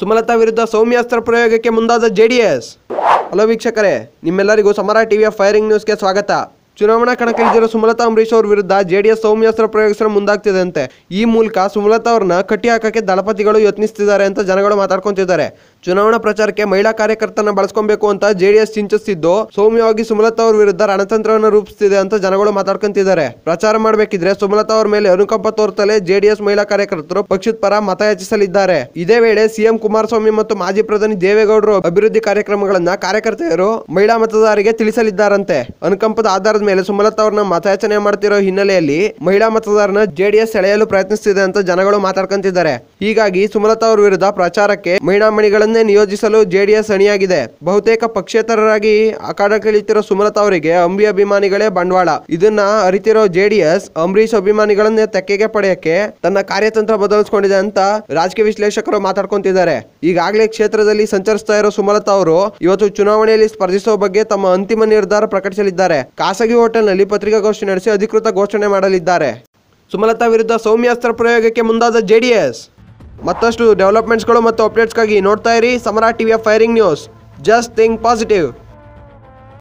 ಸುಮಲತಾ ವಿರುದ್ಧ ಸೌಮ್ಯಾಸ್ತ್ರ ಪ್ರಯೋಗಕ್ಕೆ ಮುಂದಾದ ಜೆಡಿಎಸ್. ಹಲೋ ವೀಕ್ಷಕರೇ, ನಿಮ್ಮೆಲ್ಲರಿಗೂ ಸಮರ ಟಿವಿಯ ಫೈರಿಂಗ್ ನ್ಯೂಸ್ಗೆ ಸ್ವಾಗತ. ಚುನಾವಣಾ ಕಣಕ್ಕಿಳಿದಿರೋ ಸುಮಲತಾ ಅಂಬರೀಶ್ ಅವರ ವಿರುದ್ಧ ಜೆಡಿಎಸ್ ಸೌಮ್ಯಾಸ್ತ್ರ ಪ್ರಯೋಗಿಸಲು ಮುಂದಾಗ್ತಿದೆ ಈ ಮೂಲಕ ಸುಮಲತಾ ಅವ್ರನ್ನ ಕಟ್ಟಿ ಹಾಕಕ್ಕೆ ದಳಪತಿಗಳು ಯತ್ನಿಸ್ತಿದ್ದಾರೆ ಅಂತ ಜನಗಳು ಮಾತಾಡ್ಕೊಂತಿದ್ದಾರೆ. ಚುನಾವಣಾ ಪ್ರಚಾರಕ್ಕೆ ಮಹಿಳಾ ಕಾರ್ಯಕರ್ತರನ್ನ ಬಳಸ್ಕೊಬೇಕು ಅಂತ ಜೆಡಿಎಸ್ ಚಿಂತಿಸುತ್ತಿದ್ದು ಸೌಮ್ಯವಾಗಿ ಸುಮಲತಾ ಅವರ ವಿರುದ್ಧ ರಣತಂತ್ರವನ್ನು ರೂಪಿಸ್ತಿದೆ ಅಂತ ಜನಗಳು ಮಾತಾಡ್ಕೊಂತಿದ್ದಾರೆ. ಪ್ರಚಾರ ಮಾಡಬೇಕಿದ್ರೆ ಸುಮಲತಾ ಅವರ ಮೇಲೆ ಅನುಕಂಪ ತೋರ್ತಲೇ ಜೆಡಿಎಸ್ ಮಹಿಳಾ ಕಾರ್ಯಕರ್ತರು ಪಕ್ಷದ ಪರ ಮತ ಯಾಚಿಸಲಿದ್ದಾರೆ. ಇದೇ ವೇಳೆ ಸಿಎಂ ಕುಮಾರಸ್ವಾಮಿ ಮತ್ತು ಮಾಜಿ ಪ್ರಧಾನಿ ದೇವೇಗೌಡರು ಅಭಿವೃದ್ಧಿ ಕಾರ್ಯಕ್ರಮಗಳನ್ನ ಕಾರ್ಯಕರ್ತೆಯರು ಮಹಿಳಾ ಮತದಾರರಿಗೆ ತಿಳಿಸಲಿದ್ದಾರಂತೆ. ಅನುಕಂಪದ ಆಧಾರದ ಮೇಲೆ ಸುಮಲತಾ ಅವ್ರನ್ನ ಮತಯಾಚನೆ ಮಾಡ್ತಿರೋ ಹಿನ್ನೆಲೆಯಲ್ಲಿ ಮಹಿಳಾ ಮತದಾರನ ಜೆಡಿಎಸ್ ಸೆಳೆಯಲು ಪ್ರಯತ್ನಿಸ್ತಿದೆ ಅಂತ ಜನಗಳು ಮಾತಾಡ್ಕೊಂತಿದ್ದಾರೆ. ಹೀಗಾಗಿ ಸುಮಲತಾ ಅವರ ವಿರುದ್ಧ ಪ್ರಚಾರಕ್ಕೆ ಮಹಿಳಾ ಮಣಿಗಳನ್ನೇ ನಿಯೋಜಿಸಲು ಜೆಡಿಎಸ್ ಅಣಿಯಾಗಿದೆ. ಬಹುತೇಕ ಪಕ್ಷೇತರರಾಗಿ ಅಖಾಡಕ್ಕಿಳಿತಿರೋ ಸುಮಲತಾ ಅವರಿಗೆ ಅಂಬಿ ಅಭಿಮಾನಿಗಳೇ ಬಂಡವಾಳ. ಇದನ್ನ ಅರಿತಿರೋ ಜೆಡಿಎಸ್ ಅಂಬರೀಶ್ ಅಭಿಮಾನಿಗಳನ್ನೇ ತೆಕ್ಕೆಗೆ ಪಡೆಯಕ್ಕೆ ತನ್ನ ಕಾರ್ಯತಂತ್ರ ಬದಲಿಸಿಕೊಂಡಿದೆ ಅಂತ ರಾಜಕೀಯ ವಿಶ್ಲೇಷಕರು ಮಾತಾಡ್ಕೊಂತಿದ್ದಾರೆ. ಈಗಾಗಲೇ ಕ್ಷೇತ್ರದಲ್ಲಿ ಸಂಚರಿಸ್ತಾ ಇರೋ ಸುಮಲತಾ ಅವರು ಇವತ್ತು ಚುನಾವಣೆಯಲ್ಲಿ ಸ್ಪರ್ಧಿಸುವ ಬಗ್ಗೆ ತಮ್ಮ ಅಂತಿಮ ನಿರ್ಧಾರ ಪ್ರಕಟಿಸಲಿದ್ದಾರೆ. ಖಾಸಗಿ ಹೋಟೆಲ್ನಲ್ಲಿ ಪತ್ರಿಕಾಗೋಷ್ಠಿ ನಡೆಸಿ ಅಧಿಕೃತ ಘೋಷಣೆ ಮಾಡಲಿದ್ದಾರೆ. ಸುಮಲತಾ ವಿರುದ್ಧ ಸೌಮ್ಯಾಸ್ತ್ರ ಪ್ರಯೋಗಕ್ಕೆ ಮುಂದಾದ ಜೆಡಿಎಸ್ ಮತ್ತಷ್ಟು ಡೆವಲಪ್ಮೆಂಟ್ಸ್ಗಳು ಮತ್ತು ಅಪ್ಡೇಟ್ಸ್ಗಾಗಿ ನೋಡ್ತಾ ಇರಿ ಸಮರ ಟಿವಿಯ firing news just think positive